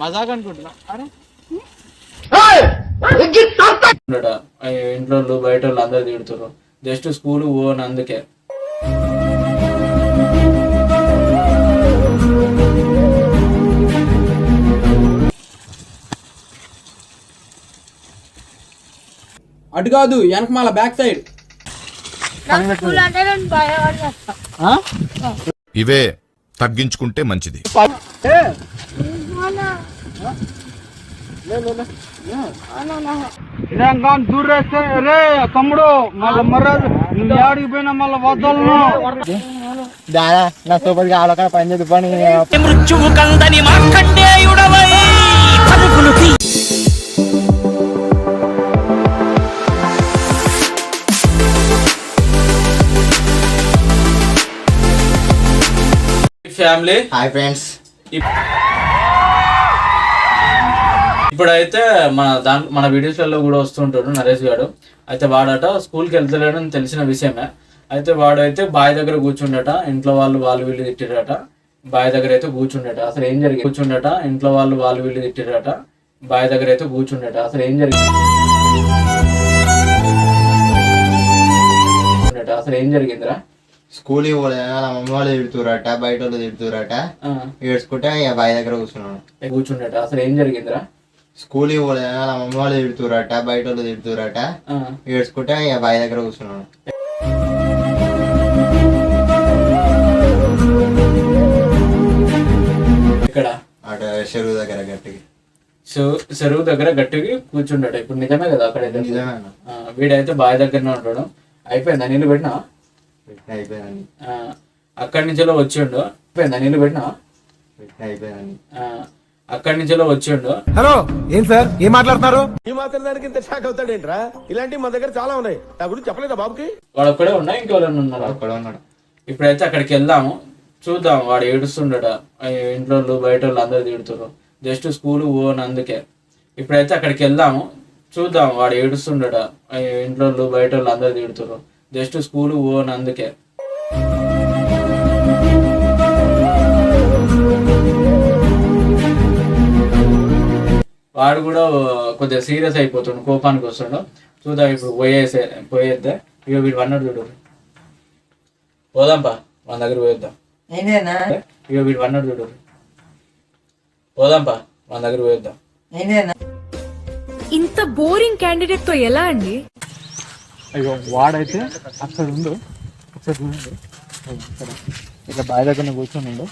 మజాక్ అనుకుంటున్నా అరే. ఇంట్లో వాళ్ళు, బయట వాళ్ళు అందరు తిడుతున్నారు జస్ట్ స్కూల్ పోను అందుకే. అటు కాదు వెనక మళ్ళా బ్యాక్ సైడ్. ఇవే తగ్గించుకుంటే మంచిది. కానీ దూరేస్తే రే తమ్ముడు మళ్ళీ మర్రాదు నువ్వు ఏడికి పోయినా మళ్ళీ వదలను. దాదా నా సూపర్గా ఆలోచన పని చేద్దు పని మృత్యువు కందని మార్కండేయుడవై పరుగులు తీ. ఫ్యామిలీ హాయ్ ఫ్రెండ్స్ ఇప్పుడైతే మన దాని మన వీడియోస్లలో కూడా వస్తుంటాడు నరేష్ గారు అయితే వాడట స్కూల్కి వెళ్తలేడని తెలిసిన విషయమే. అయితే వాడైతే బాయ్ దగ్గర కూర్చుండట ఇంట్లో వాళ్ళు వాళ్ళు వీళ్ళు తిట్టిరట బాయ్ దగ్గర అయితే కూర్చుండట అసలు ఏం జరిగింది? కూర్చుండట ఇంట్లో వాళ్ళు వాళ్ళు వీళ్ళు తిట్టిరట బాయ్ దగ్గర అయితే కూర్చుండట అసలు ఏం జరిగింది. అసలు ఏం జరిగిందిరా? స్కూల్ వాళ్ళ మమ్మీ వాళ్ళు తిడుతురట బయట వాళ్ళు తిడుతురట ఏడ్చుకుంటే బాయ్ దగ్గర కూర్చున్నాను కూర్చుండట అసలు ఏం జరిగిందిరా? స్కూల్ పోలేదు వాళ్ళ మమ్మీ వాళ్ళు తిడుతురట బయట వాళ్ళు తిడుతురట ఆ, ఏడ్చుకుంటే ఇక బాయ్ దగ్గర కూర్చున్నాను ఇక్కడ? అటు చెరువు దగ్గర గట్టికి. చెరువు చెరువు దగ్గర గట్టిగా కూర్చుండట. ఇప్పుడు నిజమే కదా ఆ, వీడైతే బావి దగ్గరనే ఉంటాడు. అయిపోయిందా? నీళ్ళు పెట్టినా? పెట్టిన అయిపోయిందండి. అక్కడి నుంచిలో వచ్చిండు. అయిపోయిందా? నీళ్ళు పెట్టినా? పెట్టిన అయిపోయిందండి. అక్కడి నుంచిలో వచ్చిండు. హలో ఏం సార్? ఏం మాట్లాడుతున్నారు? ఈ మాత్రం దానికి ఇంత షాక్ అవుతాడేంట్రా? ఇలాంటివి మన దగ్గర చాలా ఉన్నాయి. నా గురించి చెప్పలేదా బాబుకి? వాడు ఒక్కడే ఉన్నా ఇంకెవరైనా ఉన్నారా? అక్కడ ఉన్నాడు. ఇప్పుడైతే అక్కడికి వెళ్దాము. చూద్దాం వాడు ఏడుస్తుండట. ఇంట్లో వాళ్ళు, బయట వాళ్ళు అందరు తిడుతున్నారు జస్ట్ స్కూల్ పోను అందుకే. ఇప్పుడైతే అక్కడికి వెళ్దాము. చూద్దాం వాడు ఏడుస్తుండట. ఇంట్లో వాళ్ళు, బయట వాళ్ళు అందరు తిడుతున్నారు జస్ట్ స్కూల్ పోను అందుకే. వాడు కూడా కొద్దిగా సీరియస్ అయిపోతుండు కోపానికి వస్తుండు. చూద్దాం ఇప్పుడు పోయేసే పోయేద్దా. ఇక వీడు అన్నాడు చూడు. పోదాంపా మన దగ్గర పోయేద్దాం. ఇక వీడు అన్నాడు చూడు. పోదాంపా మన దగ్గర పోయేద్దాం. ఇంత బోరింగ్ క్యాండిడేట్తో ఎలా అండి? అయ్యో వాడైతే అక్కడ ఉండు. ఒకసారి చూడండి. ఇక్కడ. బావి దగ్గర కూర్చొని ఉండు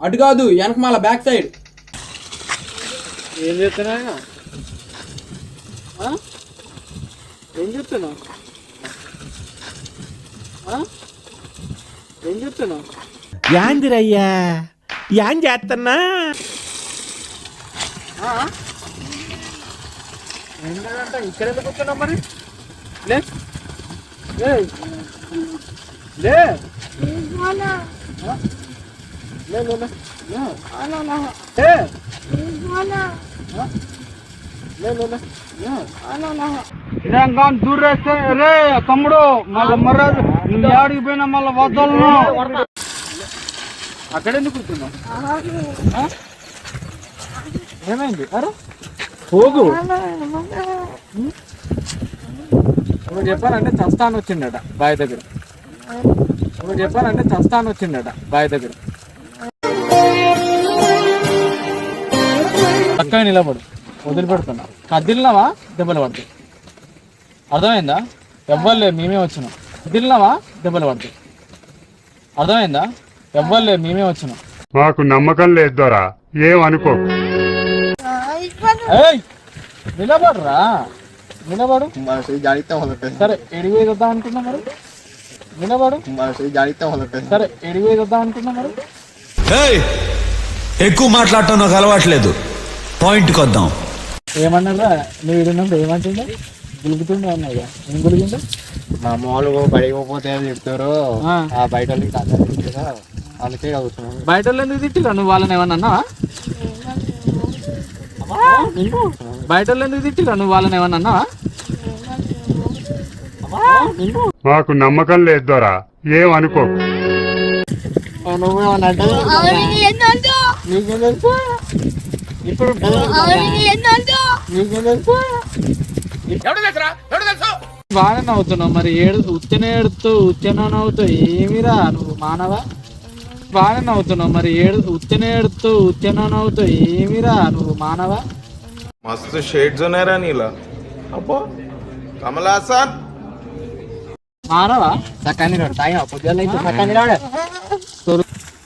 అటు కాదు వెనక మళ్ళా బ్యాక్ సైడ్ ఏం చేస్తున్నా ఏం చెప్తున్నావు ఏం చెప్తున్నావు యాందిరయ్యా యాం చేస్తున్నా? ఎందుకంటే ఇక్కడ ఎందుకు కూర్చున్నావు మరి? లే. లే. లే లే లే లే. లే. లే, లే, లే. ఇదేం కానీ దూరేస్తే రే తమ్ముడు మళ్ళీ మర్రాదు నువ్వు ఏడికి పోయినా మళ్ళీ వద్దలను అక్కడెందుకు కూర్చున్నావు ఏమైంది అరే పోగు నువ్వు చెప్పానంటే చస్తాను వచ్చిండట బావి దగ్గర నువ్వు చెప్పానంటే చస్తాను వచ్చిండట బావి దగ్గర చక్కగా నిలబడు. వదిలిపెడుతున్నా. కదిలినవా? దెబ్బలు పడతాయి. అర్థమైందా? ఎవ్వరులే మేమే వచ్చినాం. కదిలినవా? దెబ్బలు పడతాయి. అర్థమైందా? ఎవ్వరులే మేమే వచ్చినాం. మాకు నమ్మకం లేదు ద్వారా ఏమనుకో నిలబడరా? నిలబడు. సరే ఎడివే వద్దాం అనుకున్నా మరి? నిలబడు. సరే ఎడివే వద్దాం అనుకున్నా మరి? ఎక్కువ మాట్లాడటం నాకు అలవాట్లేదు. పాయింట్కి వద్దాం. ఏమన్నారా నువ్వు ఇడున్నప్పుడు ఏమంటుండే? గులుగుతుండే అన్నాయిగా ఏం గులిగిండు? మామూలుగా బయటకు పోతే తిడతారు ఆ. ఆ బయట అందుకే చదువుతున్నాను బయట వాళ్ళు ఎందుకు తిట్టిరా నువ్వు వాళ్ళని ఏమన్నా అన్నావా? బయట వాళ్ళు ఎందుకు తిట్టిరా నువ్వు వాళ్ళని ఏమన్నా అన్నావా? మాకు నమ్మకం లేదు దొరా. ఏమనుకో నువ్వేమన్నా అంటే నీకేం తెలుసు ఇప్పుడు బాగా నవ్వుతున్నావు మరి. ఏడు ఉత్తనే ఏడుతూ ఉత్తనే నవ్వుతూ ఏమిరా? నువ్వు మానవ? బాగా నవ్వుతున్నావు మరి. ఏడు ఉత్తనే ఏడుతూ ఉత్తనే నవ్వుతావు ఏమిరా? నువ్వు మానవ? మస్తు షేడ్స్ ఉన్నారా నీలా. అబ్బో కమలాసన్ మానవా? సకాని తాగా అప్పుడు సకాని రాడు.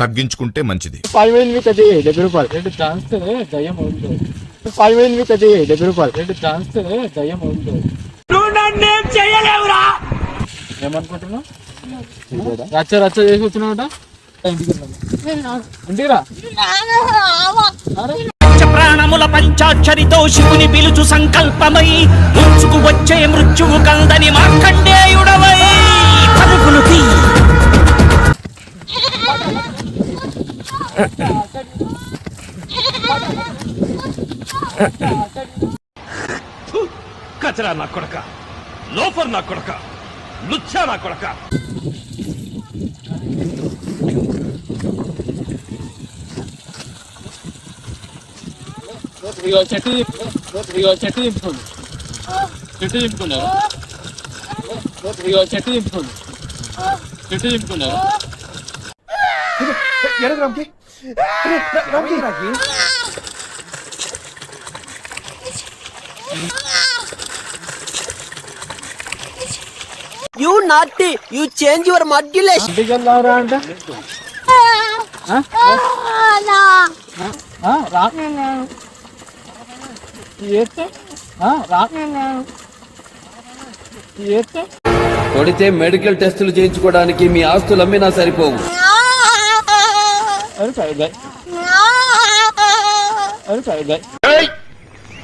తగ్గించుకుంటే మంచిది. పది వేలు మీకు అది డెబ్బై రూపాయలు? రెండు ఛాన్స్ దయ్యం అవుతుంది. పది వేలు మీకు అది డెబ్బై రూపాయలు? రెండు ఛాన్స్ దయ్యం అవుతుంది. నువ్వు నన్నేం చేయలేవురా ఏమనుకుంటున్నావు? రచ్చ రచ్చ చేసి వచ్చినావుట ఇంటికి రా. ఇంటికి రా అరే పంచ ప్రాణముల పంచాక్షరితో శివుని పిలుచు సంకల్పమై ముంచుకు వచ్చే మృత్యువు కందని మార్కండేయుడవై. పరుగులు తీ కచరా నా కొడక లోఫర్ నా కొడక లుచ్చా నా కొడక ఇగో చెట్టు తిప్పు. చెట్టు తిప్పుకోండి చెట్టు తిప్పుకున్నారు చెట్టు తిప్పుకోండి చెట్టు యు నాటి యు చేంజ్ యువర్ మడ్యులేషన్ కొడితే మెడికల్ టెస్టులు చేయించుకోవడానికి మీ ఆస్తులు అమ్మినా సరిపోవు.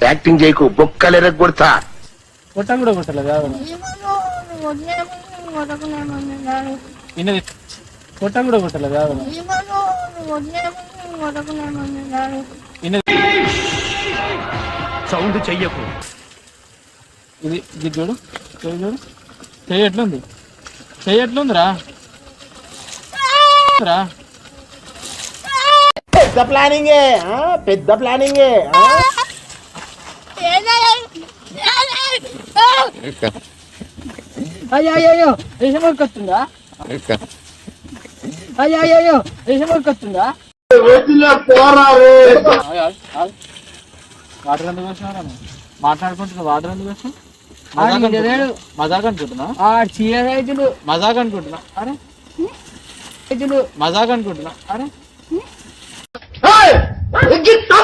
యాక్టింగ్ చేయకు బొక్కలేరక కొడతా కొట్టం కూడా కొట్టలేదు కాదు ఇన్నది కొట్టం కూడా కొట్టలేదు కాదు ఇన్నది సౌండ్ చెయ్యకు ఇది ఇది చూడు చెయ్యి చూడు చెయ్యి ఎట్లుంది చెయ్యి ఎట్లుందిరా రా పెద్ద ప్లానింగే పెద్ద ప్లానింగే అయ్యో అయ్యో దేశంలోకి వస్తుందా అయ్యో అయ్యో దేశంలోకి వస్తుందా వాటర్ ఎందుకు వచ్చినా మాట్లాడుకుంటున్నా వాటర్ ఎందుకు వచ్చినా మజాక్ అనుకుంటున్నా మజాక్ అనుకుంటున్నా అరే. మజాక్ అనుకుంటున్నా అరే. Get Egypt